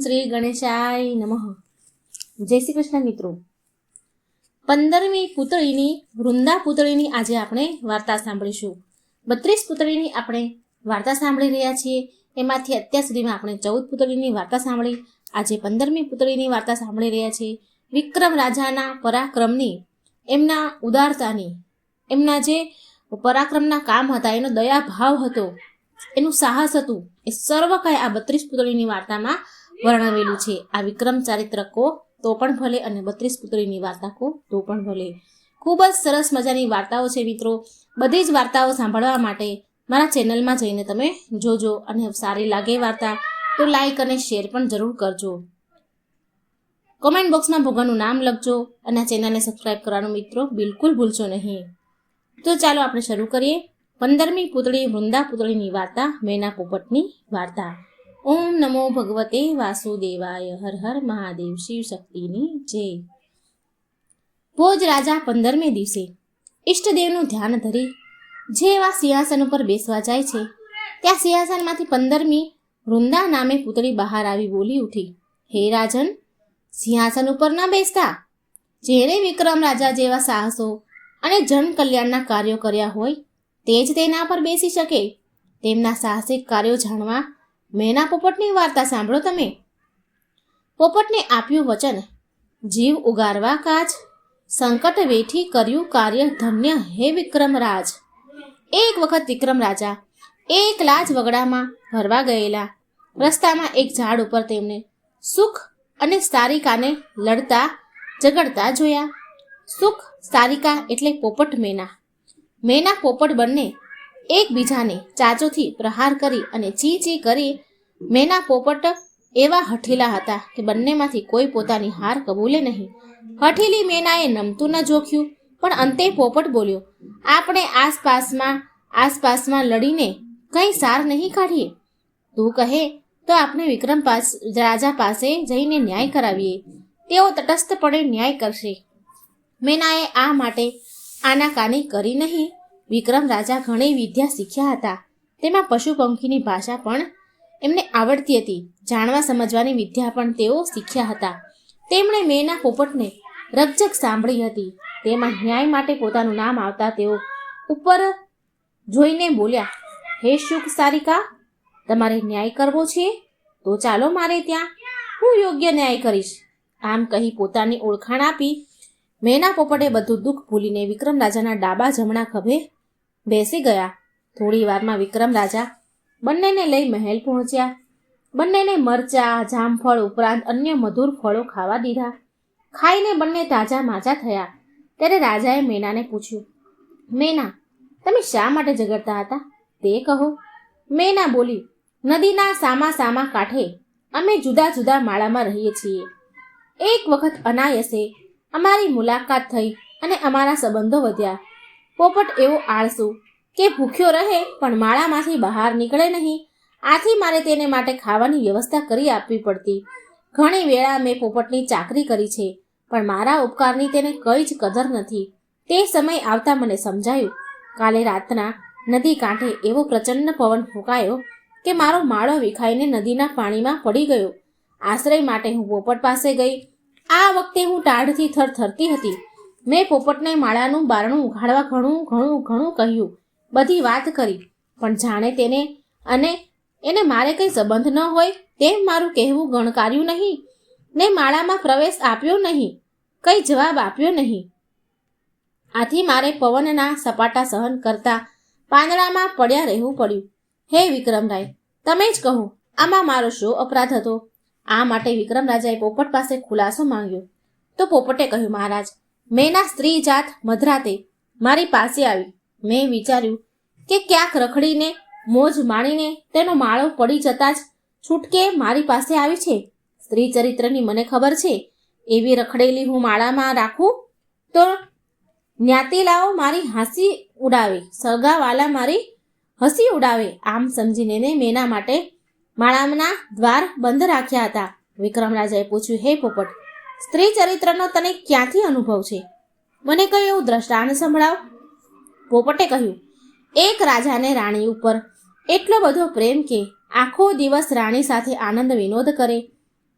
શ્રી ગણેશાય નમઃ. જય શ્રી કૃષ્ણ મિત્રો. પંદરમી પુતળીની, વૃંદા પુતળીની આજે આપણે વાર્તા સાંભળીશું. બત્રીસ પુતળીની આપણે વાર્તા સાંભળી રહ્યા છીએ. એમાંથી અત્યાર સુધીમાં આપણે ચૌદ પુતળીની વાર્તા સાંભળી, આજે પંદરમી પુતળીની વાર્તા સાંભળી રહ્યા છીએ. વિક્રમ રાજાના પરાક્રમની, એમના ઉદારતાની, એમના જે પરાક્રમના કામ હતા, એનો દયા ભાવ હતો, એનું સાહસ હતું, એ સર્વ કાંઈ આ બત્રીસ પુતળીની વાર્તામાં વર્ણવેલું છે. આ વિક્રમ ચારિત્ર કો તો પણ ભલે, અને બત્રીસ પુત્રીની વાર્તા કો તો પણ ભલે. ખૂબ જ સરસ મજાની વાર્તાઓ છે મિત્રો. બધી જ વાર્તાઓ સાંભળવા માટે મારા ચેનલમાં જઈને તમે જોજો અને સારી લાગે વાર્તા, તો લાઈક અને શેર પણ જરૂર કરજો. કોમેન્ટ બોક્સમાં ભગવાનનું નામ લખજો અને આ ચેનલને સબસ્ક્રાઈબ કરવાનું મિત્રો બિલકુલ ભૂલશો નહીં. તો ચાલો આપણે શરૂ કરીએ. પંદરમી પુતળી વૃંદા પુતળીની વાર્તા, મેના પોપટની વાર્તા. ઓમ નમો ભગવતે વાસુદેવાય, હર હર મહાદેવ, શિવ શક્તિની જય. ભોજ રાજા પંદરમે દિવસે ઈષ્ટદેવનું ધ્યાન ધરી. જે એવા સિંહાસન ઉપર બેસવા જાય છે, ત્યાં સિંહાસનમાંથી પંદરમી વૃંદા નામે પુતળી બહાર આવી બોલી ઉઠી. હે રાજન, સિંહાસન ઉપર ના બેસતા. જેણે વિક્રમ રાજા જેવા સાહસો અને જન કલ્યાણના કાર્યો કર્યા હોય, તે જ તેના પર બેસી શકે. તેમના સાહસિક કાર્યો જાણવા મેના પોપટની વાર્તા સાંભળો તમે? પોપટને આપ્યું વચન, જીવ ઉગારવા કાજ, સંકટ વેઠી કર્યું કાર્ય ધન્ય હે વિક્રમરાજ. એક વખત વિક્રમ રાજા એકલા જ વગડામાં ફરવા ગયેલા. રસ્તામાં એક ઝાડ ઉપર તેમને સુખ અને સારિકાને લડતા ઝઘડતા જોયા. સુખ, સારિકા એટલે પોપટ મેના. મેના પોપટ બંને એકબીજાને ચાચોથી પ્રહાર કરી અને ચી ચી કરી મેના પોપટ એવા હઠીલા હતા કે બંનેમાંથી કોઈ પોતાની હાર કબૂલે નહીં. હઠીલી મેનાએ નમતું ન જોખ્યું, પણ અંતે પોપટ બોલ્યો, આપણે આસપાસમાં આસપાસમાં લડીને કંઈ સાર નહીં કાઢીએ. તું કહે તો આપણે વિક્રમ પાસ, રાજા પાસે જઈને ન્યાય કરાવીએ. તેઓ તટસ્થપણે ન્યાય કરશે. મેનાએ આ માટે આનાકાની કરી નહીં. વિક્રમ રાજા ઘણી વિદ્યા શીખ્યા હતા. તેમાં પશુ પંખીની ભાષા પણ એમને આવડતી હતી. જાણવા સમજવાની વિદ્યા પણ તેઓ શીખ્યા હતા. તેમણે મેના પોપટને રકજક સાંભળી હતી. તેમાં ન્યાય માટે પોતાનું નામ આવતા તેઓ ઉપર જોઈને બોલ્યા, હે શુક સારિકા, તમારે ન્યાય કરવો છે? તો ચાલો મારે ત્યાં. હું યોગ્ય ન્યાય કરીશ. આમ કહી પોતાની ઓળખાણ આપી મેના પોપટે બધું દુઃખ ભૂલીને વિક્રમ રાજાના ડાબા જમણા ખભે બેસી ગયા. થોડી વારમાં વિક્રમ રાજા બંનેને લઈ મહેલ પહોંચ્યા. બંનેને મરચા, જામફળ ઉપરાંત અન્ય મધુર ફળો ખાવા દીધા. ખાઈને બંને તાજા માજા થયા. ત્યારે રાજાએ મેનાને પૂછ્યું, મેના, તમે શા માટે ઝઘડતા હતા? તે કહો. મેના બોલી, નદીના સામા સામા કાંઠે અમે જુદા જુદા માળામાં રહીએ છીએ. એક વખત અનાયસે અમારી મુલાકાત થઈ અને અમારા સંબંધો વધ્યા. પોપટ એવો આળસુ કે ભૂખ્યો રહે પણ માળામાંથી બહાર નીકળે નહીં. આથી મારે તેને માટે ખાવાની વ્યવસ્થા કરી આપવી પડતી. ઘણી વેળા મેં પોપટની ચાકરી કરી છે, પણ મારા ઉપકારની તેને કઈ જ કદર નથી. તે સમય આવતા મને સમજાયું. કાલે રાતના નદી કાંઠે એવો પ્રચંડ પવન ફૂંકાયો કે મારો માળો વિખાઈને નદીના પાણીમાં પડી ગયો. આશ્રય માટે હું પોપટ પાસે ગઈ. આ વખતે હું ટાઢથી થરથરતી હતી. મેં પોપટને માળાનું બારણું ઉઘાડવા ઘણું ઘણું ઘણું કહ્યું. બધી વાત કરી. પણ જાણે તેને અને એને મારે કંઈ સંબંધ ન હોય તેમ મારું કહેવું ગણકાર્યું નહીં. ને માળામાં પ્રવેશ આપ્યો નહીં. કંઈ જવાબ આપ્યો નહીં. આથી મારે પવનના સપાટા સહન કરતા પાંદડામાં પડ્યા રહેવું પડ્યું. હે વિક્રમરાય, તમે જ કહો, આમાં મારો શો અપરાધ હતો? આ માટે વિક્રમ રાજાએ પોપટ પાસે ખુલાસો માંગ્યો. તો પોપટે કહ્યું, મહારાજ, મેના સ્ત્રી જાત મધરાતે મારી પાસે આવી. મેં વિચાર્યું કે ક્યાંક રખડીને, મોજ માણીને તેનો માળો પડી જતા જ છૂટકે મારી પાસે આવી છે. સ્ત્રી ચરિત્રની મને ખબર છે. એવી રખડેલી હું માળામાં રાખું તો જ્ઞાતિલાઓ મારી હાંસી ઉડાવે, સળગાવાલા મારી હસી ઉડાવે. આમ સમજીને મેં મેના માટે માળાના દ્વાર બંધ રાખ્યા હતા. વિક્રમરાજાએ પૂછ્યું, હે પોપટ, સ્ત્રી ચરિત્રનો તને ક્યાંથી અનુભવ છે? મને કયું એવું દ્રષ્ટાંત સંભળાવ. પોપટે કહ્યું, એક રાજાને રાણી ઉપર એટલો બધો પ્રેમ કે આખો દિવસ રાણી સાથે આનંદ વિનોદ કરે.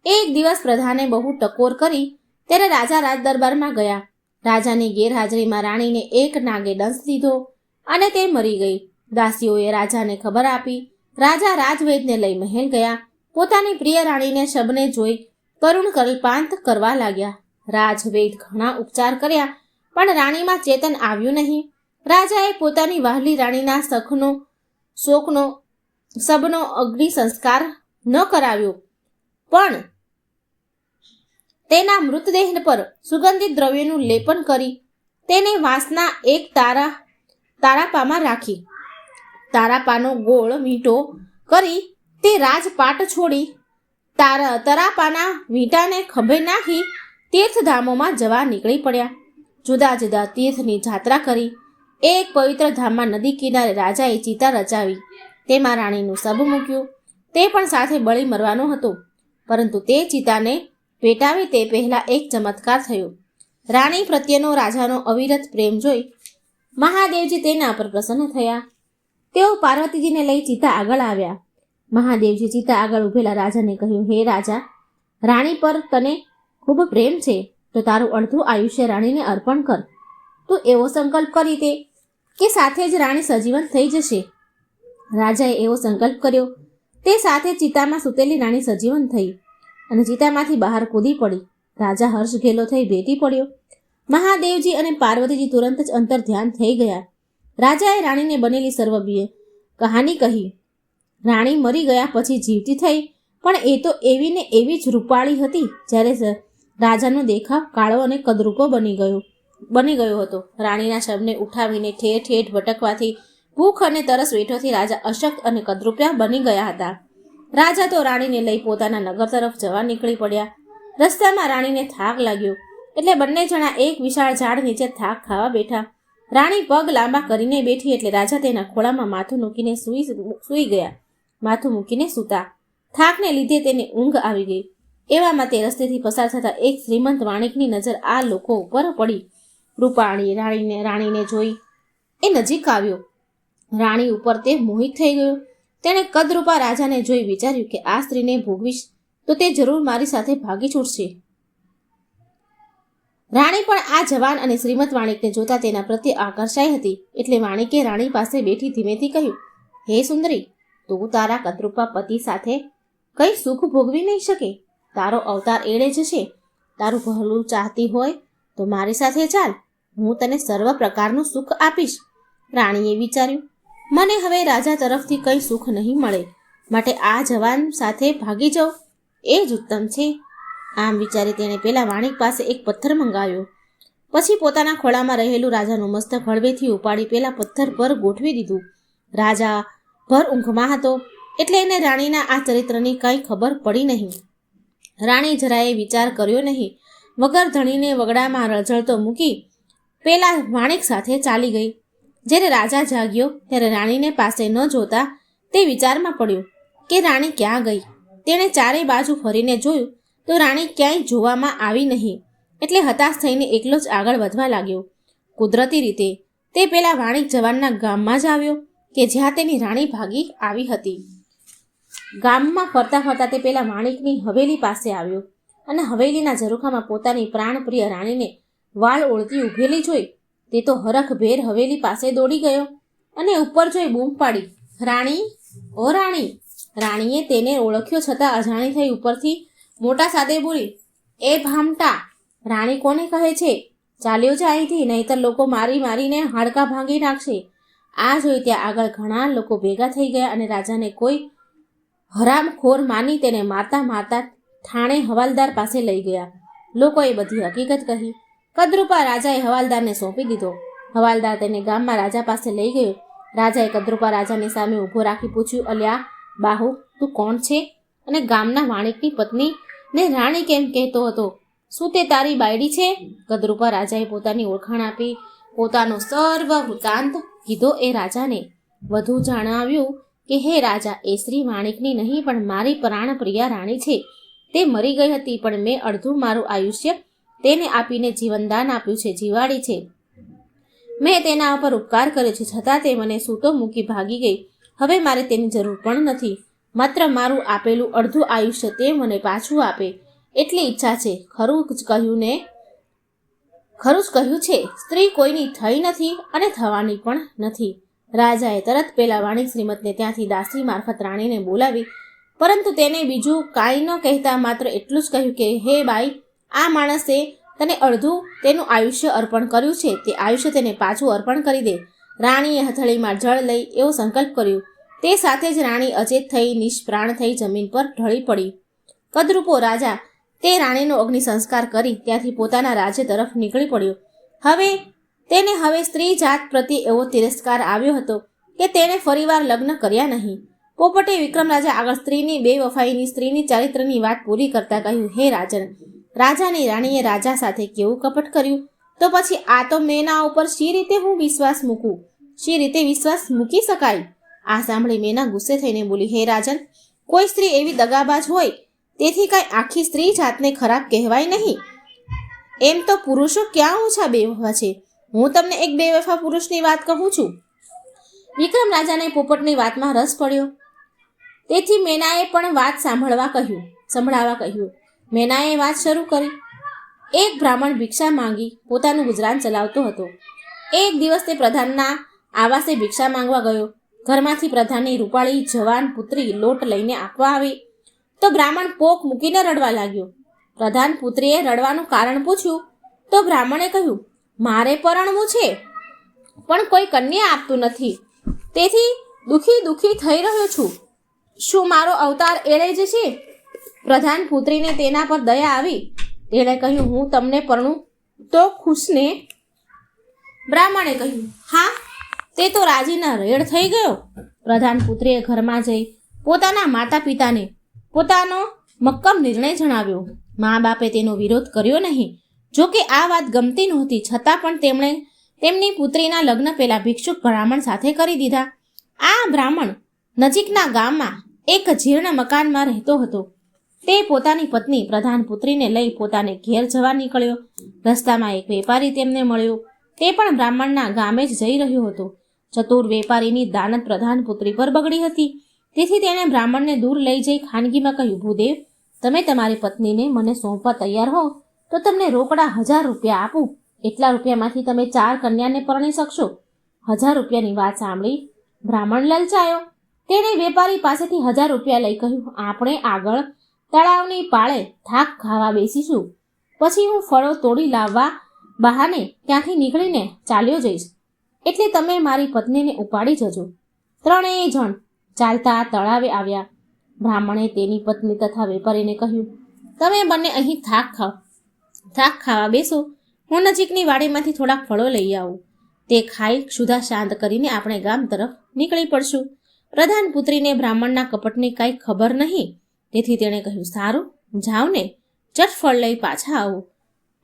એક દિવસ પ્રધાને બહુ ટકોર કરી, ત્યારે રાજા રાજ દરબારમાં ગયા. રાજાની ગેરહાજરીમાં રાણીને એક નાગે દંશ દીધો અને તે મરી ગઈ. દાસીઓએ રાજાને ખબર આપી, રાજા રાજવૈદને લઈ મહેલ ગયા. પોતાની પ્રિય રાણીને શબને જોઈ કરુણ કલ્પાંત કરવા લાગ્યા. રાજવૈદ ઘણા ઉપચાર કર્યા, પણ રાણીમાં ચેતન આવ્યું નહીં. રાજાએ પોતાની વહાલી રાણીના સખનો, શોકનો, સબનો અગ્નિ સંસ્કાર ન કરાવ્યો. પણ તેના મૃતદેહ પર સુગંધિત દ્રવ્યનું લેપન કરી તેને વાંસના એક તારા, તારાપામાં રાખી. તારાપાનો ગોળ વીંટો કરી તે રાજપાટ છોડી તારા, તરાપાના વીંટાને ખભે નાખી તીર્થધામોમાં જવા નીકળી પડ્યા. જુદા જુદા તીર્થની જાત્રા કરી એક પવિત્ર ધામમાં નદી કિનારે રાજાએ ચિતા રચાવી. તેમાં રાણીનું સબ મૂક્યું. તે પણ સાથે બળી મરવાનો હતો. પરંતુ તે ચિતાને પેટાવે તે પહેલાં એક ચમત્કાર થયો. રાણી પ્રત્યેનો રાજાનો અવિરત પ્રેમ જોઈ મહાદેવજી તેના પર પ્રસન્ન થયા. તેઓ પાર્વતીજીને લઈ ચિતા આગળ આવ્યા. મહાદેવજી ચિતા આગળ ઉભેલા રાજાને કહ્યું, હે રાજા, રાણી પર તને ખૂબ પ્રેમ છે. તો તારું અડધું આયુષ્ય રાણીને અર્પણ કર. તું એવો સંકલ્પ કરી તે કે સાથે જ રાણી સજીવન થઈ જશે. રાજાએ એવો સંકલ્પ કર્યો. તે સાથે ચિતામાં સૂતેલી રાણી સજીવન થઈ અને ચિતામાંથી બહાર કૂદી પડી. રાજા હર્ષ ઘેલો થઈ ભેટી પડ્યો. મહાદેવજી અને પાર્વતીજી તુરંત જ અંતર ધ્યાન થઈ ગયા. રાજાએ રાણીને બનેલી સર્વબીએ કહાની કહી. રાણી મરી ગયા પછી જીવતી થઈ, પણ એ તો એવી ને એવી જ રૂપાળી હતી, જ્યારે રાજાનો દેખાવ કાળો અને કદરૂપો બની ગયો. બની ગયો હતો. રાણીના શબને ઉઠાવીને ઠેર ઠેઠ ભટકવાથી ભૂખ અને તરસ વેઠોથી રાજા અશક્ત અને કદરૂપિયા બની ગયા હતા. રાજા તો રાણીને લઈ પોતાના નગર તરફ જવા નીકળી પડ્યા. રસ્તામાં રાણીને થાક લાગ્યો. એટલે બંને જણા એક વિશાળ ઝાડ નીચે થાક ખાવા બેઠા. રાણી પગ લાંબા કરીને બેઠી એટલે રાજા તેના ખોળામાં માથું મૂકીને સૂઈ સૂઈ ગયા. માથું મૂકીને સૂતા. થાકને લીધે તેને ઊંઘ આવી ગઈ. એવામાં તે રસ્તેથી પસાર થતા એક શ્રીમંત વાણિકની નજર આ લોકો ઉપર પડી. રૂપાણી રાણીને રાણીને જોઈ. એ નજીક આવ્યો. રાણી ઉપર તે મોહિત થઈ ગયો. તેણે કદરૂપા રાજાને જોઈ વિચાર્યું કે આ સ્ત્રીને ભોગવીશ, તો તે જરૂર મારી સાથે ભાગી છૂટશે. રાણી પણ આ જવાન અને શ્રીમદ વાણિકને જોતા તેના પ્રત્યે આકર્ષાઈ હતી, એટલે વાણિકે રાણી પાસે બેઠી ધીમેથી કહ્યું, હે સુંદરી, તું તારા કદરૂપા પતિ સાથે કંઈ સુખ ભોગવી નહીં શકે. તારો અવતાર એળે જશે. તારું ભલું ચાહતી હોય તો મારી સાથે ચાલ. હું તને સર્વ પ્રકારનું સુખ આપીશ. રાણીએ વિચાર્યું, મને હવે રાજા તરફથી કંઈ સુખ નહીં મળે. માટે આ જવાન સાથે ભાગી જાઉં એ જ ઉત્તમ છે. આમ વિચારી તેણે પેલા વાણિક પાસે એક પથ્થર મંગાવ્યો. પછી પોતાના ખોળામાં રહેલું રાજાનું મસ્તક હળવેથી ઉપાડી પેલા પથ્થર પર ગોઠવી દીધું. રાજા ભર ઊંઘમાં હતો, એટલે એને રાણીના આ ચરિત્રની કંઈ ખબર પડી નહીં. રાણી જરાએ વિચાર કર્યો નહીં. વગર ધણીને વગડામાં રઝળતો મૂકી પેલા વાણિક સાથે ચાલી ગઈ. જ્યારે રાજા જાગ્યો, ત્યારે રાણીને પાસે ન જોતા તે વિચારમાં પડ્યો કે રાણી ક્યાં ગઈ? તેણે ચારે બાજુ ફરીને જોયું તો રાણી ક્યાંય જોવામાં આવી નહીં. એટલે હતાશ થઈને એકલો જ આગળ વધવા લાગ્યો. કુદરતી રીતે તે પેલા વાણિક જવાનના ગામમાં જ આવ્યો કે જ્યાં તેની રાણી ભાગી આવી હતી. ગામમાં ફરતા ફરતા તે પેલા વાણિકની હવેલી પાસે આવ્યો અને હવેલીના ઝરૂખામાં પોતાની પ્રાણપ્રિય રાણીને વાળ ઓળતી ઊભેલી જોઈ તે તો હરખભેર હવેલી પાસે દોડી ગયો અને ઉપર જોઈ બૂમ પાડી. રાણી? ઓ રાણી? રાણીએ તેને ઓળખ્યો છતાં અજાણી થઈ ઉપરથી મોટા સાદે બોલી, એ ભામટા, રાણી કોને કહે છે? ચાલ્યો જ અહીંથી, નહીતર લોકો મારી મારીને હાડકાં ભાંગી નાખશે. આ જોઈ ત્યાં આગળ ઘણા લોકો ભેગા થઈ ગયા અને રાજાને કોઈ હરામખોર માની તેને મારતા મારતા ઠાણે હવાલદાર પાસે લઈ ગયા. લોકોએ બધી હકીકત કહી. કદરૂપા રાજાએ હવાલદારને સોંપી દીધો. હવાલદાર તેને ગામમાં રાજા પાસે લઈ ગયો. રાજાએ કદરૂપા રાજાની સામે ઊભો રાખી પૂછ્યું, અલ્યા, બાહુ, તું કોણ છે? અને ગામના વાણિકની પત્ની? ને રાણી કેમ કહેતો હતો? શું તે તારી બાયડી છે? કદરૂપા રાજાએ પોતાની ઓળખાણ આપી. પોતાનો સર્વ વૃતાંત કીધો એ રાજાને. વધુ જણાવ્યું કે, હે રાજા, એ શ્રી વાણિકની નહીં, પણ મારી પ્રાણપ્રિયા રાણી છે. તે મરી ગઈ હતી, પણ મેં અડધું મારું આયુષ્ય તેને આપીને જીવનદાન આપ્યું છે, જીવાડી છે. મેં તેના ઉપર ઉપકાર કર્યો છે, છતાં તે મને સૂતો મૂકી ભાગી ગઈ. હવે મારે તેની જરૂર પણ નથી. માત્ર મારું આપેલું અડધું આયુષ્ય તે મને પાછું આપે. એટલી ઈચ્છા છે. ખરું જ કહ્યું ને? ખરું જ કહ્યું છે. સ્ત્રી કોઈની થઈ નથી અને થવાની પણ નથી. રાજાએ તરત પેલા વાણિક શ્રીમતને ત્યાંથી દાસી મારફત રાણીને બોલાવી. પરંતુ તેને બીજું કાંઈ ન કહેતા માત્ર એટલું જ કહ્યું કે, હે બાઈ આ માણસે તને અડધું તેનું આયુષ્ય અર્પણ કર્યું છે. તે આયુષ્ય તેને પાછું અર્પણ કરી દે. રાણીએ હથળીમાં જળ લઈ એવો સંકલ્પ કર્યો. તે સાથે જ રાણી અચેત થઈ નિષ્પ્રાણ થઈ જમીન પર ઢળી પડી. કદરૂપો રાજા તે રાણીનો અગ્નિ સંસ્કાર કરી ત્યાંથી પોતાના રાજ્ય તરફ નીકળી પડ્યો. હવે તેને હવે સ્ત્રી જાત પ્રત્યે એવો તિરસ્કાર આવ્યો હતો કે તેણે ફરીવાર લગ્ન કર્યા નહીં. પોપટે વિક્રમ રાજા આગળ સ્ત્રીની બે વફાઈની, સ્ત્રીની ચારિત્રની વાત પૂરી કરતા કહ્યું, હે રાજન રાજાની રાણીએ રાજા સાથે કેવું કપટ કર્યું? તો પછી આ તો મેના ઉપર શી રીતે હું વિશ્વાસ મૂકું? શી રીતે વિશ્વાસ મૂકી શકાય? આ સાંભળી મેના ગુસ્સે થઈને બોલી, હે રાજન, કોઈ સ્ત્રી એવી દગાબાજ હોય? તેથી કાંઈ આખી સ્ત્રી જાતને ખરાબ કહેવાય નહીં. એમ તો પુરુષો ક્યાં ઓછા બેવફા છે? હું તમને એક બેવફા પુરુષની વાત કહું છું. વિક્રમ રાજાને પોપટની વાતમાં રસ પડ્યો. તેથી મેનાએ પણ વાત સાંભળવા કહ્યું, સંભળાવવા કહ્યું મેનાએ વાત શરૂ કરી. એક બ્રાહ્મણ ભિક્ષા માંગી પોતાનું ગુજરાન ચલાવતો હતો. એક દિવસ તે પ્રધાનના આવાસે ભિક્ષા માંગવા ગયો. ઘરમાંથી પ્રધાનની રૂપાળી જવાન પુત્રી લોટ લઈને આપવા આવી. તો બ્રાહ્મણ પોક મૂકીને રડવા લાગ્યો. પ્રધાન પુત્રીએ રડવાનું કારણ પૂછ્યું. તો બ્રાહ્મણે કહ્યું, મારે પરણવું છે? પણ કોઈ કન્યા આપતું નથી. તેથી દુખી દુખી થઈ રહ્યો છું. શું મારો અવતાર એળે જ છે પ્રધાન પુત્રીને તેના પર દયા આવી. તેણે કહ્યું, હું તમને પરણું. તો ખુશને બ્રાહ્મણે કહ્યું, હા, તે તો રાજીના રેડ થઈ ગયો. પ્રધાન પુત્રીએ ઘરમાં જઈ પોતાના માતા પિતાને પોતાનો મક્કમ નિર્ણય જણાવ્યો. મા બાપે તેનો વિરોધ કર્યો નહીં. જો કે આ વાત ગમતી નહોતી, છતાં પણ તેમણે તેમની પુત્રીના લગ્ન પહેલાં ભિક્ષુક બ્રાહ્મણ સાથે કરી દીધા. આ બ્રાહ્મણ નજીકના ગામમાં એક જીર્ણ મકાનમાં રહેતો હતો. તે પોતાની પત્ની પ્રધાન પુત્રીને લઈ પોતાને ઘેર જવા નીકળ્યો. રસ્તામાં એક વેપારી તેમને મળ્યો. તે પણ બ્રાહ્મણના ગામે જ જઈ રહ્યો હતો. ચતુર વેપારીની દાનત પ્રધાન પુત્રી પર બગડી હતી. તેથી તેણે બ્રાહ્મણને દૂર લઈ જઈ ખાનગીમાં કહ્યું, ભૂદેવ, તમે તમારી પત્નીને મને સોંપવા તૈયાર હો, તો તમને રોકડા હજાર રૂપિયા આપું. એટલા રૂપિયામાંથી તમે ચાર કન્યાને પરણી શકશો. હજાર રૂપિયાની વાત સાંભળી બ્રાહ્મણ લલચાયો. તેણે વેપારી પાસેથી હજાર રૂપિયા લઈ કહ્યું, આપણે આગળ તળાવની પાળે થાક ખાવા બેસીશું. પછી હું ફળો તોડી લાવવા બહાને ત્યાંથી નીકળીને ચાલ્યો જઈશ. એટલે તમે મારી પત્નીને ઉપાડી જજો. ત્રણેય જણ ચાલતા તળાવે આવ્યા. બ્રાહ્મણે તેની પત્ની તથા વેપારીને કહ્યું, તમે બંને અહીં થાક ખાઓ થાક ખાવા બેસો. હું નજીકની વાડીમાંથી થોડાક ફળો લઈ આવું. તે ખાઈ ક્ષુધા શાંત કરીને આપણે ગામ તરફ નીકળી પડશું. પ્રધાન પુત્રીને બ્રાહ્મણના કપટની કાંઈ ખબર નહીં. તેથી તેણે કહ્યું, સારું જાઓ ને, ચટ ફળ લઈ પાછા આવો.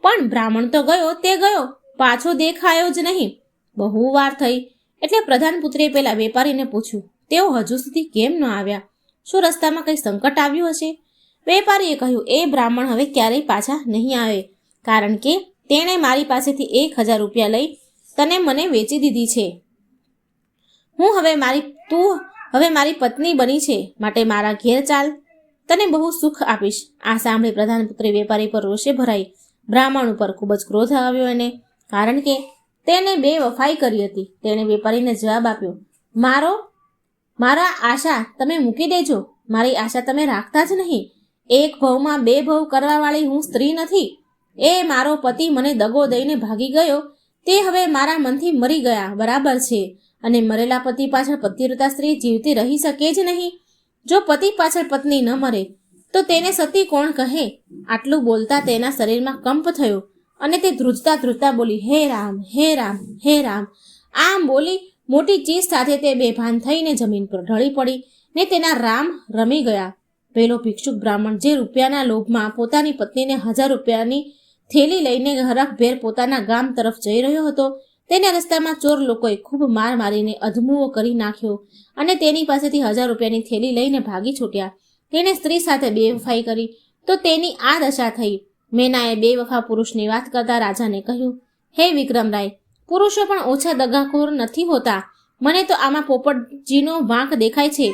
પણ બ્રાહ્મણ તો ગયો, તે ગયો, પાછો દેખાયો જ નહીં. બહુ વાર થઈ, એટલે પ્રધાન પુત્રીએ પેલા વેપારીને પૂછ્યું, તેઓ હજુ સુધી કેમ ન આવ્યા? શું રસ્તામાં કંઈ સંકટ આવ્યું હશે? વેપારીએ કહ્યું, એ બ્રાહ્મણ હવે ક્યારેય પાછા નહીં આવે, કારણ કે તેણે મારી પાસેથી એક હજાર રૂપિયા લઈ તને મને વેચી દીધી છે. હું હવે મારી, તું હવે મારી પત્ની બની છે, માટે મારા ઘેર ચાલ. તને બહુ સુખ આપીશ. આ સાંભળી પ્રધાનપુત્રી વેપારી પર રોષે ભરાઈ. બ્રાહ્મણ ઉપર ખૂબ જ ક્રોધ આવ્યો એને, કારણ કે તેને બે વફાઈ કરી હતી. તેણે વેપારીને જવાબ આપ્યો, મારો, મારા આશા તમે મૂકી દેજો. મારી આશા તમે રાખતા જ નહીં. એક ભવમાં બે ભવ કરવાવાળી હું સ્ત્રી નથી. એ મારો પતિ મને દગો દઈને ભાગી ગયો. તે હવે મારા મનથી મરી ગયા. બરાબર છે. અને મરેલા પતિ પાછળ પતિવ્રતા સ્ત્રી જીવતી રહી શકે જ નહીં. જો પતિ પાછળ પત્ની ન મરે, તો તેને સતી કોણ કહે? આટલું બોલતા તેના શરીરમાં કંપ થયો અને તે ધ્રુજતા ધ્રુજતા બોલી, હે રામ હે રામ હે રામ. આમ બોલી મોટી ચીજ સાથે તે બેભાન થઈને જમીન પર ઢળી પડી ને તેના રામ રમી ગયા. પેલો ભિક્ષુક બ્રાહ્મણ જે રૂપિયાના લોભમાં પોતાની પત્નીને હજાર રૂપિયાની થેલી લઈને હરખભેર પોતાના ગામ તરફ જઈ રહ્યો હતો તેને રસ્તામાં ચોર લોકોએ ખૂબ માર મારીને અધમુઓ કરી નાખ્યો અને તેની પાસેથી હજાર રૂપિયાની થેલી લઈને ભાગી છૂટ્યા. તેણે સ્ત્રી સાથે બેવફાઈ કરી. તો તેની આ દશા થઈ. મેનાએ બે વફા પુરુષની વાત કરતા રાજાને કહ્યું, હે વિક્રમરાય પુરુષો પણ ઓછા દગાખોર નથી હોતા. મને તો આમાં પોપટજીનો વાંક દેખાય છે.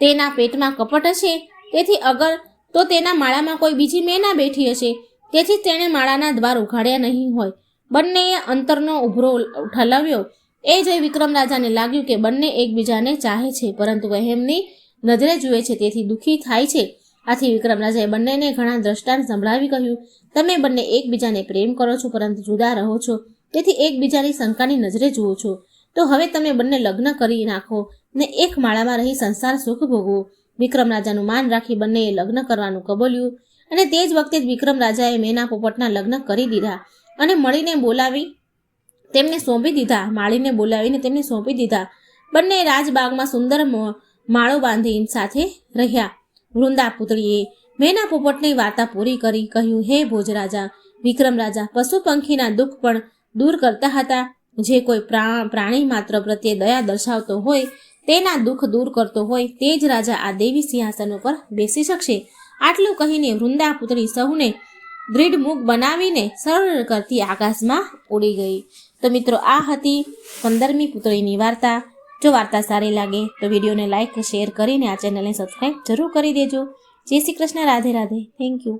તેના પેટમાં કપટ હશે. તેથી અગર તો તેના માળામાં કોઈ બીજી મેના બેઠી હશે. તેથી તેણે માળાના દ્વાર ઉઘાડ્યા નહીં હોય. બંનેએ અંતરનો ઉભરો ઠલાવ્યો. એ જોઈ વિક્રમ રાજાને લાગ્યું કે બંને એકબીજાને ચાહે છે, પરંતુ વહેમની નજરે જુએ છે, તેથી દુઃખી થાય છે. આથી વિક્રમ રાજાએ બંનેને ઘણા દ્રષ્ટાંત સંભળાવી કહ્યું, તમે બંને એકબીજાને પ્રેમ કરો છો, પરંતુ જુદા રહો છો. તેથી એકબીજાની શંકાની નજરે જુઓ છો. તો હવે તમે બંને લગ્ન કરી નાખો ને એક માળામાં રહી સંસાર સુખ ભોગવો. વિક્રમ રાજાનું માન રાખી બંનેએ લગ્ન કરવાનું કબૂલ્યું અને તે જ વખતે જ વિક્રમ રાજાએ મેના પોપટના લગ્ન કરી દીધા. અને મળીને બોલાવી. તેમને સોંપી દીધા. માળીને બોલાવીને તેમને સોંપી દીધા. બંને રાજબાગમાં સુંદર માળો બાંધી સાથે રહ્યા. વૃંદા પુતળીએ મેના પોપટની વાર્તા પૂરી કરી, કહ્યું, હે ભોજરાજા, વિક્રમ રાજા પશુ પંખીના દુઃખ પણ દૂર કરતા હતા. જે કોઈ પ્રા- પ્રાણી માત્ર પ્રત્યે દયા દર્શાવતો હોય, તેના દુઃખ દૂર કરતો હોય, તે જ રાજા આ દેવી સિંહાસન ઉપર બેસી શકશે. આટલું કહીને વૃંદા પુતળી સૌને દૃઢ મુખ બનાવીને સરળ કરતી આકાશમાં ઉડી ગઈ. તો મિત્રો, આ હતી પંદરમી પુતળીની વાર્તા. જો વાર્તા સારી લાગે તો વિડીયોને લાઈક, શેર કરીને આ ચેનલને સબસ્ક્રાઈબ જરૂર કરી દેજો. જય શ્રી કૃષ્ણ, રાધે રાધે. Thank you